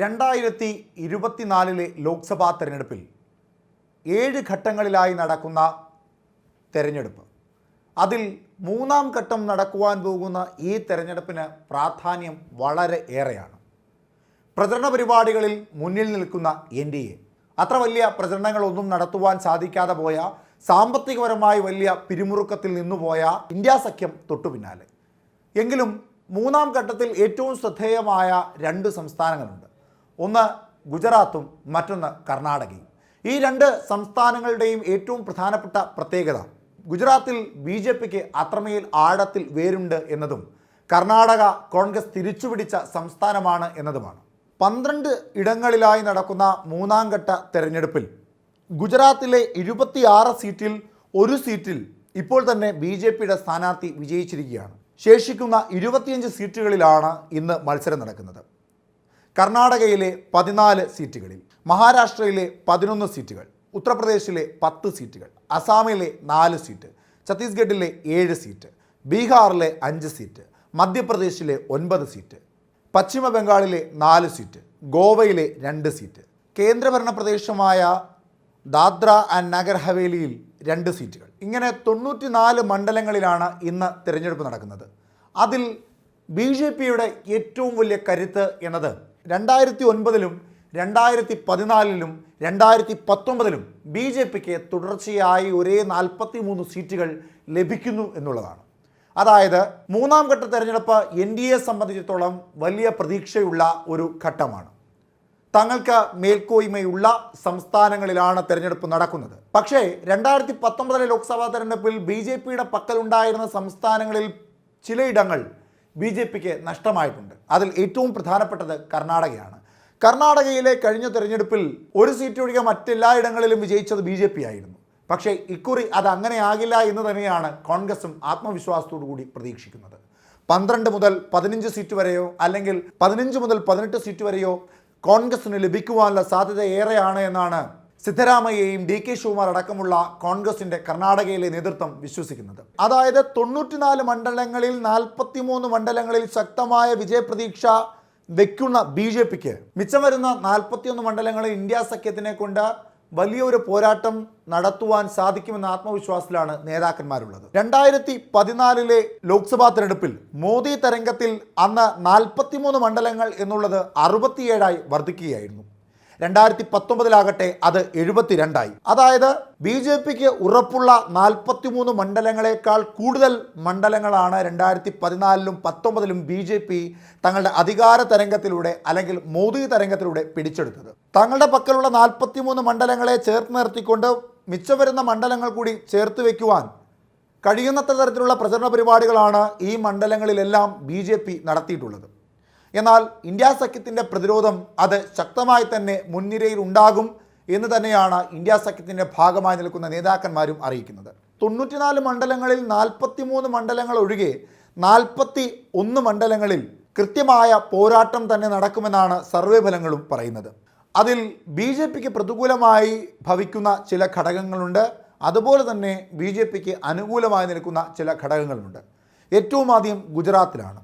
രണ്ടായിരത്തി ഇരുപത്തിനാലിലെ ലോക്സഭാ തെരഞ്ഞെടുപ്പിൽ ഏഴ് ഘട്ടങ്ങളിലായി നടക്കുന്ന തെരഞ്ഞെടുപ്പ്. അതിൽ മൂന്നാം ഘട്ടം നടക്കുവാൻ പോകുന്ന ഈ തെരഞ്ഞെടുപ്പിന് പ്രാധാന്യം വളരെ ഏറെയാണ്. പ്രചരണ പരിപാടികളിൽ മുന്നിൽ നിൽക്കുന്ന എൻ ഡി എ അത്ര വലിയ പ്രചരണങ്ങളൊന്നും നടത്തുവാൻ സാധിക്കാതെ പോയ സാമ്പത്തികപരമായി വലിയ പിരിമുറുക്കത്തിൽ നിന്നുപോയ ഇന്ത്യ സഖ്യം തൊട്ടു പിന്നാലെ. എങ്കിലും മൂന്നാം ഘട്ടത്തിൽ ഏറ്റവും ശ്രദ്ധേയമായ രണ്ട് സംസ്ഥാനങ്ങളുണ്ട്. ഒന്ന് ഗുജറാത്തും മറ്റൊന്ന് കർണാടകയും. ഈ രണ്ട് സംസ്ഥാനങ്ങളുടെയും ഏറ്റവും പ്രധാനപ്പെട്ട പ്രത്യേകത ഗുജറാത്തിൽ ബി ജെ പിക്ക് അത്രമേൽ ആഴത്തിൽ വേരുണ്ട് എന്നതും കർണാടക കോൺഗ്രസ് തിരിച്ചുപിടിച്ച സംസ്ഥാനമാണ് എന്നതുമാണ്. പന്ത്രണ്ട് ഇടങ്ങളിലായി നടക്കുന്ന മൂന്നാം ഘട്ട തെരഞ്ഞെടുപ്പിൽ ഗുജറാത്തിലെ ഇരുപത്തിയാറ് സീറ്റിൽ ഒരു സീറ്റിൽ ഇപ്പോൾ തന്നെ ബി ജെ പിയുടെ സ്ഥാനാർത്ഥി വിജയിച്ചിരിക്കുകയാണ്. ശേഷിക്കുന്ന ഇരുപത്തിയഞ്ച് സീറ്റുകളിലാണ് ഇന്ന് മത്സരം നടക്കുന്നത്. കർണാടകയിലെ പതിനാല് സീറ്റുകളിൽ മഹാരാഷ്ട്രയിലെ പതിനൊന്ന് സീറ്റുകൾ ഉത്തർപ്രദേശിലെ പത്ത് സീറ്റുകൾ അസാമിലെ നാല് സീറ്റ് ഛത്തീസ്ഗഡിലെ ഏഴ് സീറ്റ് ബീഹാറിലെ അഞ്ച് സീറ്റ് മധ്യപ്രദേശിലെ ഒൻപത് സീറ്റ് പശ്ചിമ ബംഗാളിലെ നാല് സീറ്റ് ഗോവയിലെ രണ്ട് സീറ്റ് കേന്ദ്രഭരണ പ്രദേശമായ ദാദ്ര ആൻഡ് നഗർ ഹവേലിയിൽ രണ്ട് സീറ്റുകൾ. ഇങ്ങനെ തൊണ്ണൂറ്റിനാല് മണ്ഡലങ്ങളിലാണ് ഇന്ന് തിരഞ്ഞെടുപ്പ് നടക്കുന്നത്. അതിൽ ബി ജെ പിയുടെ ഏറ്റവും വലിയ കരുത്ത് എന്നത് രണ്ടായിരത്തി ഒൻപതിലും രണ്ടായിരത്തി പതിനാലിലും രണ്ടായിരത്തി പത്തൊമ്പതിലും ബി ജെ പിക്ക് തുടർച്ചയായി ഒരേ നാൽപ്പത്തി മൂന്ന് സീറ്റുകൾ ലഭിക്കുന്നു എന്നുള്ളതാണ്. അതായത് മൂന്നാം ഘട്ട തെരഞ്ഞെടുപ്പ് എൻ ഡി എ സംബന്ധിച്ചിടത്തോളം വലിയ പ്രതീക്ഷയുള്ള ഒരു ഘട്ടമാണ്. തങ്ങൾക്ക് മേൽക്കോയ്മയുള്ള സംസ്ഥാനങ്ങളിലാണ് തെരഞ്ഞെടുപ്പ് നടക്കുന്നത്. പക്ഷേ രണ്ടായിരത്തി പത്തൊമ്പതിലെ ലോക്സഭാ തെരഞ്ഞെടുപ്പിൽ ബി ജെ പിയുടെ പക്കലുണ്ടായിരുന്ന സംസ്ഥാനങ്ങളിൽ ചിലയിടങ്ങൾ ബി ജെ പിക്ക് നഷ്ടമായിട്ടുണ്ട്. അതിൽ ഏറ്റവും പ്രധാനപ്പെട്ടത് കർണാടകയാണ്. കർണാടകയിലെ കഴിഞ്ഞ തെരഞ്ഞെടുപ്പിൽ ഒരു സീറ്റ് ഒഴികെ മറ്റെല്ലായിടങ്ങളിലും വിജയിച്ചത് ബി ജെ പി ആയിരുന്നു. പക്ഷേ ഇക്കുറി അത് അങ്ങനെയാകില്ല എന്ന് തന്നെയാണ് കോൺഗ്രസും ആത്മവിശ്വാസത്തോടു കൂടി പ്രതീക്ഷിക്കുന്നത്. പന്ത്രണ്ട് മുതൽ പതിനഞ്ച് സീറ്റ് വരെയോ അല്ലെങ്കിൽ പതിനഞ്ച് മുതൽ പതിനെട്ട് സീറ്റ് വരെയോ കോൺഗ്രസിന് ലഭിക്കുവാനുള്ള സാധ്യത ഏറെയാണ് എന്നാണ് സിദ്ധരാമയ്യയും ഡി കെ ശിവകുമാർ അടക്കമുള്ള കോൺഗ്രസിന്റെ കർണാടകയിലെ നേതൃത്വം വിശ്വസിക്കുന്നത്. അതായത് തൊണ്ണൂറ്റിനാല് മണ്ഡലങ്ങളിൽ നാൽപ്പത്തിമൂന്ന് മണ്ഡലങ്ങളിൽ ശക്തമായ വിജയപ്രതീക്ഷ വെക്കുന്ന ബി ജെ പിക്ക് മിച്ചം വരുന്ന നാൽപ്പത്തിയൊന്ന് മണ്ഡലങ്ങളിൽ ഇന്ത്യ സഖ്യത്തിനെ കൊണ്ട് വലിയൊരു പോരാട്ടം നടത്തുവാൻ സാധിക്കുമെന്ന ആത്മവിശ്വാസത്തിലാണ് നേതാക്കന്മാരുള്ളത്. രണ്ടായിരത്തി പതിനാലിലെ ലോക്സഭാ തെരഞ്ഞെടുപ്പിൽ മോദി തരംഗത്തിൽ അന്ന് നാൽപ്പത്തിമൂന്ന് മണ്ഡലങ്ങൾ എന്നുള്ളത് അറുപത്തിയേഴായി വർദ്ധിക്കുകയായിരുന്നു. രണ്ടായിരത്തി പത്തൊമ്പതിലാകട്ടെ അത് എഴുപത്തിരണ്ടായി. അതായത് ബി ജെ പിക്ക് ഉറപ്പുള്ള നാൽപ്പത്തിമൂന്ന് മണ്ഡലങ്ങളെക്കാൾ കൂടുതൽ മണ്ഡലങ്ങളാണ് രണ്ടായിരത്തി പതിനാലിലും പത്തൊമ്പതിലും ബി ജെ പി തങ്ങളുടെ അധികാര തരംഗത്തിലൂടെ അല്ലെങ്കിൽ മോദി തരംഗത്തിലൂടെ പിടിച്ചെടുത്തത്. തങ്ങളുടെ പക്കലുള്ള നാൽപ്പത്തിമൂന്ന് മണ്ഡലങ്ങളെ ചേർത്ത് നിർത്തിക്കൊണ്ട് മിച്ചം വരുന്ന മണ്ഡലങ്ങൾ കൂടി ചേർത്ത് വയ്ക്കുവാൻ കഴിയുന്നത്ര തരത്തിലുള്ള പ്രചരണ പരിപാടികളാണ് ഈ മണ്ഡലങ്ങളിലെല്ലാം ബി നടത്തിയിട്ടുള്ളത്. എന്നാൽ ഇന്ത്യ സഖ്യത്തിന്റെ പ്രതിരോധം അത് ശക്തമായി തന്നെ മുൻനിരയിൽ ഉണ്ടാകും എന്ന് തന്നെയാണ് ഇന്ത്യ സഖ്യത്തിന്റെ ഭാഗമായി നിൽക്കുന്ന നേതാക്കന്മാരും അറിയിക്കുന്നത്. തൊണ്ണൂറ്റിനാല് മണ്ഡലങ്ങളിൽ നാൽപ്പത്തിമൂന്ന് മണ്ഡലങ്ങൾ ഒഴികെ നാൽപ്പത്തി ഒന്ന് മണ്ഡലങ്ങളിൽ കൃത്യമായ പോരാട്ടം തന്നെ നടക്കുമെന്നാണ് സർവേ ഫലങ്ങളും പറയുന്നത്. അതിൽ ബി ജെ പിക്ക് പ്രതികൂലമായി ഭവിക്കുന്ന ചില ഘടകങ്ങളുണ്ട്. അതുപോലെ തന്നെ ബി ജെ പിക്ക് അനുകൂലമായി നിൽക്കുന്ന ചില ഘടകങ്ങളുണ്ട്. ഏറ്റവും ആദ്യം ഗുജറാത്തിലാണ്.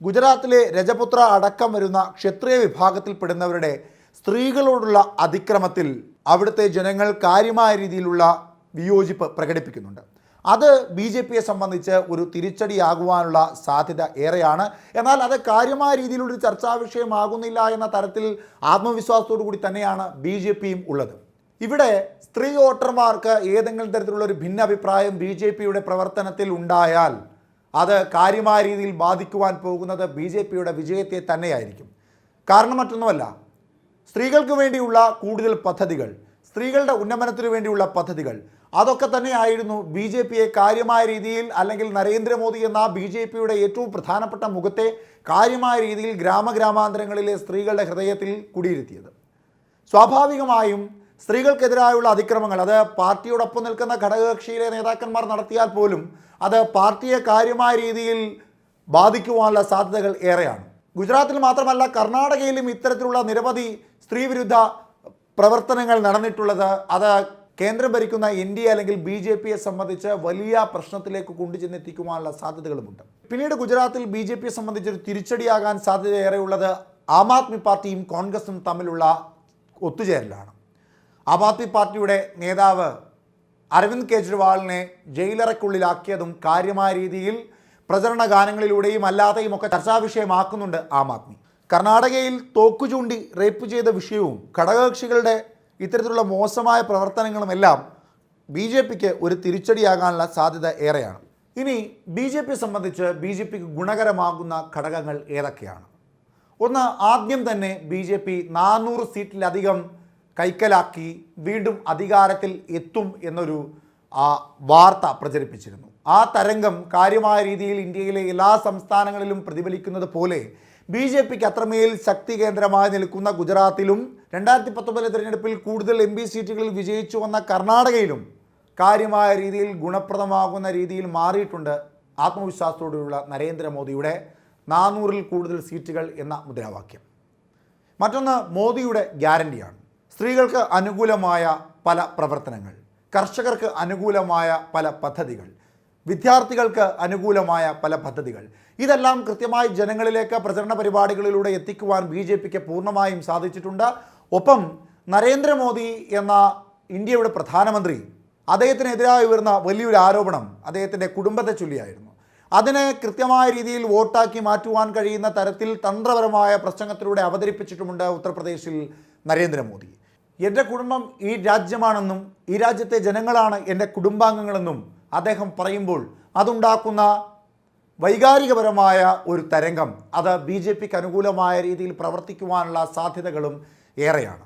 ഗുജറാത്തിലെ രജപുത്ര അടക്കം വരുന്ന ക്ഷത്രിയ വിഭാഗത്തിൽപ്പെടുന്നവരുടെ സ്ത്രീകളോടുള്ള അതിക്രമത്തിൽ അവിടുത്തെ ജനങ്ങൾ കാര്യമായ രീതിയിലുള്ള വിയോജിപ്പ് പ്രകടിപ്പിക്കുന്നുണ്ട്. അത് ബി ജെ പിയെ സംബന്ധിച്ച് ഒരു തിരിച്ചടിയാകുവാനുള്ള സാധ്യത ഏറെയാണ്. എന്നാൽ അത് കാര്യമായ രീതിയിലൊരു ചർച്ചാ വിഷയമാകുന്നില്ല എന്ന തരത്തിൽ ആത്മവിശ്വാസത്തോടു കൂടി തന്നെയാണ് ബി ജെ പിയും ഉള്ളത്. ഇവിടെ സ്ത്രീ വോട്ടർമാർക്ക് ഏതെങ്കിലും തരത്തിലുള്ള ഒരു ഭിന്നഭിപ്രായം ബി ജെ പിയുടെ പ്രവർത്തനത്തിൽ ഉണ്ടായാൽ അത് കാര്യമായ രീതിയിൽ ബാധിക്കുവാൻ പോകുന്നത് ബി ജെ പിയുടെ വിജയത്തെ തന്നെയായിരിക്കും. കാരണം മറ്റൊന്നുമല്ല സ്ത്രീകൾക്ക് വേണ്ടിയുള്ള കൂടുതൽ പദ്ധതികൾ സ്ത്രീകളുടെ ഉന്നമനത്തിന് വേണ്ടിയുള്ള പദ്ധതികൾ അതൊക്കെ തന്നെയായിരുന്നു ബി ജെ പിയെ കാര്യമായ രീതിയിൽ അല്ലെങ്കിൽ നരേന്ദ്രമോദി എന്ന ബി ജെ പിയുടെ ഏറ്റവും പ്രധാനപ്പെട്ട മുഖത്തെ കാര്യമായ രീതിയിൽ ഗ്രാമഗ്രാമാന്തരങ്ങളിലെ സ്ത്രീകളുടെ ഹൃദയത്തിൽ കുടിയിരുത്തിയത്. സ്വാഭാവികമായും സ്ത്രീകൾക്കെതിരായുള്ള അതിക്രമങ്ങൾ അത് പാർട്ടിയോടൊപ്പം നിൽക്കുന്ന ഘടകകക്ഷിയിലെ നേതാക്കന്മാർ നടത്തിയാൽ പോലും അത് പാർട്ടിയെ കാര്യമായ രീതിയിൽ ബാധിക്കുവാനുള്ള സാധ്യതകൾ ഏറെയാണ്. ഗുജറാത്തിൽ മാത്രമല്ല കർണാടകയിലും ഇത്തരത്തിലുള്ള നിരവധി സ്ത്രീവിരുദ്ധ പ്രവർത്തനങ്ങൾ നടന്നിട്ടുള്ളത് അത് കേന്ദ്രം ഭരിക്കുന്ന എൻ ഡി എ അല്ലെങ്കിൽ ബി ജെ പിയെ സംബന്ധിച്ച് വലിയ പ്രശ്നത്തിലേക്ക് കൊണ്ടുചെന്നെത്തിക്കുവാനുള്ള സാധ്യതകളുമുണ്ട്. പിന്നീട് ഗുജറാത്തിൽ ബി ജെ പിയെ സംബന്ധിച്ച് ഒരു തിരിച്ചടിയാകാൻ സാധ്യതയേറെയുള്ളത് ആം ആദ്മി പാർട്ടിയും കോൺഗ്രസും തമ്മിലുള്ള ഒത്തുചേരലാണ്. ആം ആദ്മി പാർട്ടിയുടെ നേതാവ് അരവിന്ദ് കെജ്രിവാളിനെ ജയിലറയ്ക്കുള്ളിലാക്കിയതും കാര്യമായ രീതിയിൽ പ്രചരണ ഗാനങ്ങളിലൂടെയും അല്ലാതെയും ഒക്കെ ചർച്ചാ വിഷയമാക്കുന്നുണ്ട് ആം ആദ്മി. കർണാടകയിൽ തോക്കു ചൂണ്ടി റേപ്പ് ചെയ്ത വിഷയവും ഘടകകക്ഷികളുടെ ഇത്തരത്തിലുള്ള മോശമായ പ്രവർത്തനങ്ങളുമെല്ലാം ബി ജെ പിക്ക് ഒരു തിരിച്ചടിയാകാനുള്ള സാധ്യത ഏറെയാണ്. ഇനി ബി ജെ പി സംബന്ധിച്ച് ബി ജെ പിക്ക് ഗുണകരമാകുന്ന ഘടകങ്ങൾ ഏതൊക്കെയാണ്? ഒന്ന് ആദ്യം തന്നെ ബി ജെ പി നാനൂറ് സീറ്റിലധികം കൈക്കലാക്കി വീണ്ടും അധികാരത്തിൽ എത്തും എന്നൊരു ആ, വാർത്ത പ്രചരിപ്പിച്ചിരുന്നു. ആ തരംഗം കാര്യമായ രീതിയിൽ ഇന്ത്യയിലെ എല്ലാ സംസ്ഥാനങ്ങളിലും പ്രതിഫലിക്കുന്നത് പോലെ ബി ജെ പിക്ക് അത്രമേൽ ശക്തി കേന്ദ്രമായി നിൽക്കുന്ന ഗുജറാത്തിലും രണ്ടായിരത്തി പത്തൊമ്പതിലെ തിരഞ്ഞെടുപ്പിൽ കൂടുതൽ എം പി സീറ്റുകളിൽ വിജയിച്ചു വന്ന കർണാടകയിലും കാര്യമായ രീതിയിൽ ഗുണപ്രദമാകുന്ന രീതിയിൽ മാറിയിട്ടുണ്ട് ആത്മവിശ്വാസത്തോടെയുള്ള നരേന്ദ്രമോദിയുടെ നാനൂറിൽ കൂടുതൽ സീറ്റുകൾ എന്ന മുദ്രാവാക്യം. മറ്റൊന്ന് മോദിയുടെ ഗ്യാരണ്ടിയാണ്. സ്ത്രീകൾക്ക് അനുകൂലമായ പല പ്രവർത്തനങ്ങൾ കർഷകർക്ക് അനുകൂലമായ പല പദ്ധതികൾ വിദ്യാർത്ഥികൾക്ക് അനുകൂലമായ പല പദ്ധതികൾ. ഇതെല്ലാം കൃത്യമായി ജനങ്ങളിലേക്ക് പ്രചരണ പരിപാടികളിലൂടെ എത്തിക്കുവാൻ ബി ജെ പിക്ക് പൂർണമായും സാധിച്ചിട്ടുണ്ട്. ഒപ്പം നരേന്ദ്രമോദി എന്ന ഇന്ത്യയുടെ പ്രധാനമന്ത്രി അദ്ദേഹത്തിനെതിരായി ഉയർന്ന വലിയൊരു ആരോപണം അദ്ദേഹത്തിന്റെ കുടുംബത്തെ ചൊല്ലിയായിരുന്നു. അതിനെ കൃത്യമായ രീതിയിൽ വോട്ടാക്കി മാറ്റുവാൻ കഴിയുന്ന തരത്തിൽ തന്ത്രപരമായ പ്രസംഗത്തിലൂടെ അവതരിപ്പിച്ചിട്ടുമുണ്ട് ഉത്തർപ്രദേശിൽ നരേന്ദ്രമോദി. എന്റെ കുടുംബം ഈ രാജ്യമാണെന്നും ഈ രാജ്യത്തെ ജനങ്ങളാണ് എന്റെ കുടുംബാംഗങ്ങളെന്നും അദ്ദേഹം പറയുമ്പോൾ അതുണ്ടാക്കുന്ന വൈകാരികപരമായ ഒരു തരംഗം. അത് ബി ജെ പിക്ക് അനുകൂലമായ രീതിയിൽ പ്രവർത്തിക്കുവാനുള്ള സാധ്യതകളും ഏറെയാണ്.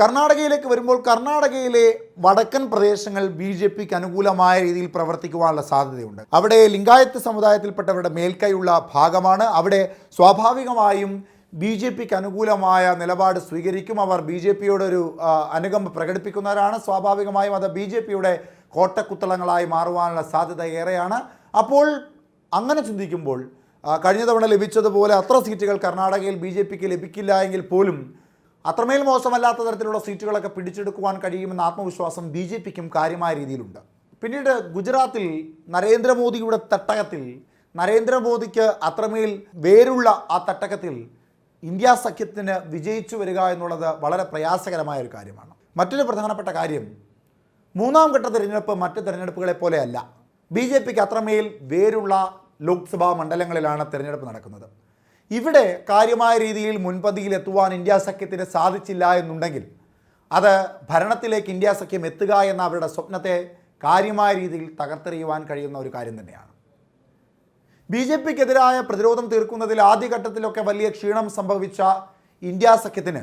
കർണാടകയിലേക്ക് വരുമ്പോൾ കർണാടകയിലെ വടക്കൻ പ്രദേശങ്ങൾ ബി ജെ പിക്ക് അനുകൂലമായ രീതിയിൽ പ്രവർത്തിക്കുവാനുള്ള സാധ്യതയുണ്ട്. അവിടെ ലിംഗായത്ത് സമുദായത്തിൽപ്പെട്ടവരുടെ മേൽക്കൈയുള്ള ഭാഗമാണ്. അവിടെ സ്വാഭാവികമായും ബി ജെ പിക്ക് അനുകൂലമായ നിലപാട് സ്വീകരിക്കും. അവർ ബി ജെ പിയുടെ ഒരു ആ, അനുകമ്പ പ്രകടിപ്പിക്കുന്നവരാണ്. സ്വാഭാവികമായും അത് ബി ജെ പിയുടെ കോട്ടക്കുത്തളങ്ങളായി മാറുവാനുള്ള സാധ്യത ഏറെയാണ്. അപ്പോൾ അങ്ങനെ ചിന്തിക്കുമ്പോൾ കഴിഞ്ഞ തവണ ലഭിച്ചതുപോലെ അത്ര സീറ്റുകൾ കർണാടകയിൽ ബി ജെ പിക്ക് ലഭിക്കില്ല എങ്കിൽ പോലും അത്രമേൽ മോശമല്ലാത്ത തരത്തിലുള്ള സീറ്റുകളൊക്കെ പിടിച്ചെടുക്കുവാൻ കഴിയുമെന്ന ആത്മവിശ്വാസം ബി ജെ പിക്കും കാര്യമായ രീതിയിലുണ്ട്. പിന്നീട് ഗുജറാത്തിൽ നരേന്ദ്രമോദിയുടെ തട്ടകത്തിൽ നരേന്ദ്രമോദിക്ക് അത്രമേൽ വേരുള്ള ആ തട്ടകത്തിൽ ഇന്ത്യ സഖ്യത്തിന് വിജയിച്ചു വരിക എന്നുള്ളത് വളരെ പ്രയാസകരമായ ഒരു കാര്യമാണ്. മറ്റൊരു പ്രധാനപ്പെട്ട കാര്യം മൂന്നാം ഘട്ട തിരഞ്ഞെടുപ്പ് മറ്റ് തിരഞ്ഞെടുപ്പുകളെ പോലെയല്ല. ബി ജെ പിക്ക് അത്രമേൽ വേരുള്ള ലോക്സഭാ മണ്ഡലങ്ങളിലാണ് തിരഞ്ഞെടുപ്പ് നടക്കുന്നത്. ഇവിടെ കാര്യമായ രീതിയിൽ മുൻപന്തിയിൽ എത്തുവാൻ ഇന്ത്യ സഖ്യത്തിന് സാധിച്ചില്ല എന്നുണ്ടെങ്കിൽ അത് ഭരണത്തിലേക്ക് ഇന്ത്യ സഖ്യം എത്തുക എന്ന അവരുടെ സ്വപ്നത്തെ കാര്യമായ രീതിയിൽ തകർത്തെറിയുവാൻ കഴിയുന്ന ഒരു കാര്യം തന്നെയാണ്. ബി ജെ പിക്കെതിരായ പ്രതിരോധം തീർക്കുന്നതിൽ ആദ്യഘട്ടത്തിലൊക്കെ വലിയ ക്ഷീണം സംഭവിച്ച ഇന്ത്യ സഖ്യത്തിന്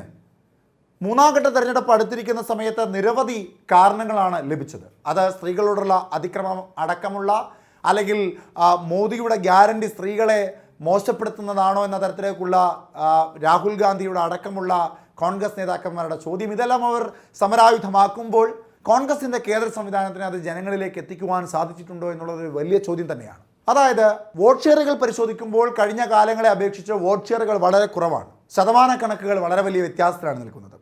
മൂന്നാം ഘട്ട തെരഞ്ഞെടുപ്പ് അടുത്തിരിക്കുന്ന സമയത്ത് നിരവധി കാരണങ്ങളാണ് ലഭിച്ചത്. അത് സ്ത്രീകളോടുള്ള അതിക്രമം അടക്കമുള്ള അല്ലെങ്കിൽ മോദിയുടെ ഗ്യാരണ്ടി സ്ത്രീകളെ മോശപ്പെടുത്തുന്നതാണോ എന്ന തരത്തിലേക്കുള്ള രാഹുൽ ഗാന്ധിയുടെ അടക്കമുള്ള കോൺഗ്രസ് നേതാക്കന്മാരുടെ ചോദ്യം. ഇതെല്ലാം അവർ സമരായുധമാക്കുമ്പോൾ കോൺഗ്രസിന്റെ കേന്ദ്ര സംവിധാനത്തിന് അത് ജനങ്ങളിലേക്ക് എത്തിക്കുവാൻ സാധിച്ചിട്ടുണ്ടോ എന്നുള്ളത് ഒരു വലിയ ചോദ്യം തന്നെയാണ്. അതായത് വോട്ട് ഷെയറുകൾ പരിശോധിക്കുമ്പോൾ കഴിഞ്ഞ കാലങ്ങളെ അപേക്ഷിച്ച് വോട്ട് ഷെയറുകൾ വളരെ കുറവാണ്. ശതമാന കണക്കുകൾ വളരെ വലിയ വ്യത്യാസത്തിലാണ് നിൽക്കുന്നത്.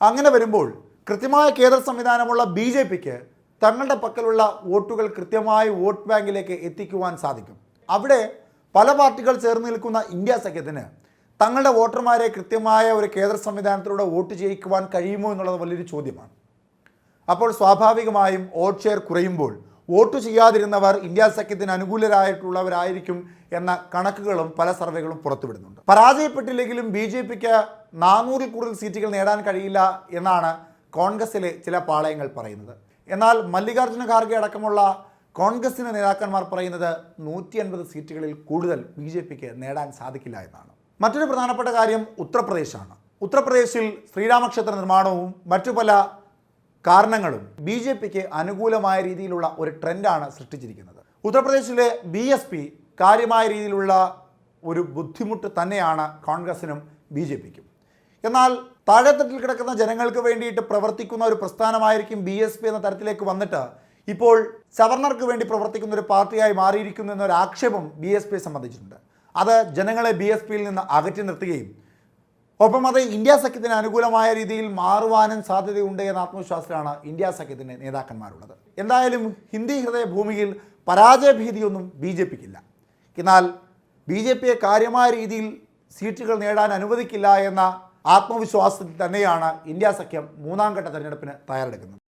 അങ്ങനെ വരുമ്പോൾ കൃത്യമായ കേന്ദ്ര സംവിധാനമുള്ള ബി ജെ പിക്ക് തങ്ങളുടെ പക്കലുള്ള വോട്ടുകൾ കൃത്യമായി വോട്ട് ബാങ്കിലേക്ക് എത്തിക്കുവാൻ സാധിക്കും. അവിടെ പല പാർട്ടികൾ ചേർന്ന് നിൽക്കുന്ന ഇന്ത്യ സഖ്യത്തിന് തങ്ങളുടെ വോട്ടർമാരെ കൃത്യമായ ഒരു കേന്ദ്ര സംവിധാനത്തിലൂടെ വോട്ട് ചെയ്യിക്കുവാൻ കഴിയുമോ എന്നുള്ളത് വലിയൊരു ചോദ്യമാണ്. അപ്പോൾ സ്വാഭാവികമായും വോട്ട് ഷെയർ കുറയുമ്പോൾ വോട്ട് ചെയ്യാതിരുന്നവർ ഇന്ത്യ സഖ്യത്തിന് അനുകൂലരായിട്ടുള്ളവരായിരിക്കും എന്ന കണക്കുകളും പല സർവേകളും പുറത്തുവിടുന്നുണ്ട്. പരാജയപ്പെട്ടില്ലെങ്കിലും ബി ജെ പിക്ക് നാനൂറിൽ കൂടുതൽ സീറ്റുകൾ നേടാൻ കഴിയില്ല എന്നാണ് കോൺഗ്രസിലെ ചില പാളയങ്ങൾ പറയുന്നത്. എന്നാൽ മല്ലികാർജുന ഖാർഗെ അടക്കമുള്ള കോൺഗ്രസിന്റെ നേതാക്കന്മാർ പറയുന്നത് നൂറ്റി അൻപത് സീറ്റുകളിൽ കൂടുതൽ ബി ജെ പിക്ക് നേടാൻ സാധിക്കില്ല എന്നാണ്. മറ്റൊരു പ്രധാനപ്പെട്ട കാര്യം ഉത്തർപ്രദേശാണ്. ഉത്തർപ്രദേശിൽ ശ്രീരാമക്ഷേത്ര നിർമ്മാണവും മറ്റു പല കാരണങ്ങളും ബി ജെ പിക്ക് അനുകൂലമായ രീതിയിലുള്ള ഒരു ട്രെൻഡാണ് സൃഷ്ടിച്ചിരിക്കുന്നത്. ഉത്തർപ്രദേശിലെ ബി എസ് പി കാര്യമായ രീതിയിലുള്ള ഒരു ബുദ്ധിമുട്ട് തന്നെയാണ് കോൺഗ്രസിനും ബി ജെ പിക്കും. എന്നാൽ താഴെത്തട്ടിൽ കിടക്കുന്ന ജനങ്ങൾക്ക് വേണ്ടിയിട്ട് പ്രവർത്തിക്കുന്ന ഒരു പ്രസ്ഥാനമായിരിക്കും ബി എസ് പി എന്ന തരത്തിലേക്ക് വന്നിട്ട് ഇപ്പോൾ സവർണർക്ക് വേണ്ടി പ്രവർത്തിക്കുന്ന ഒരു പാർട്ടിയായി മാറിയിരിക്കുന്നു എന്നൊരു ആക്ഷേപം ബി എസ് പിയെ സംബന്ധിച്ചിട്ടുണ്ട്. അത് ജനങ്ങളെ ബി എസ് പിയിൽ നിന്ന് അകറ്റി നിർത്തുകയും ഒപ്പം അത് ഇന്ത്യ സഖ്യത്തിന് അനുകൂലമായ രീതിയിൽ മാറുവാനും സാധ്യതയുണ്ട് എന്ന ആത്മവിശ്വാസത്തിലാണ് ഇന്ത്യ സഖ്യത്തിന്റെ നേതാക്കന്മാരുള്ളത്. എന്തായാലും ഹിന്ദി ഹൃദയ ഭൂമിയിൽ പരാജയഭീതിയൊന്നും ബി ജെ പിക്കില്ല. എന്നാൽ ബി ജെ പിയെ കാര്യമായ രീതിയിൽ സീറ്റുകൾ നേടാൻ അനുവദിക്കില്ല എന്ന ആത്മവിശ്വാസത്തിൽ തന്നെയാണ് ഇന്ത്യ സഖ്യം മൂന്നാം ഘട്ട തെരഞ്ഞെടുപ്പിന് തയ്യാറെടുക്കുന്നത്.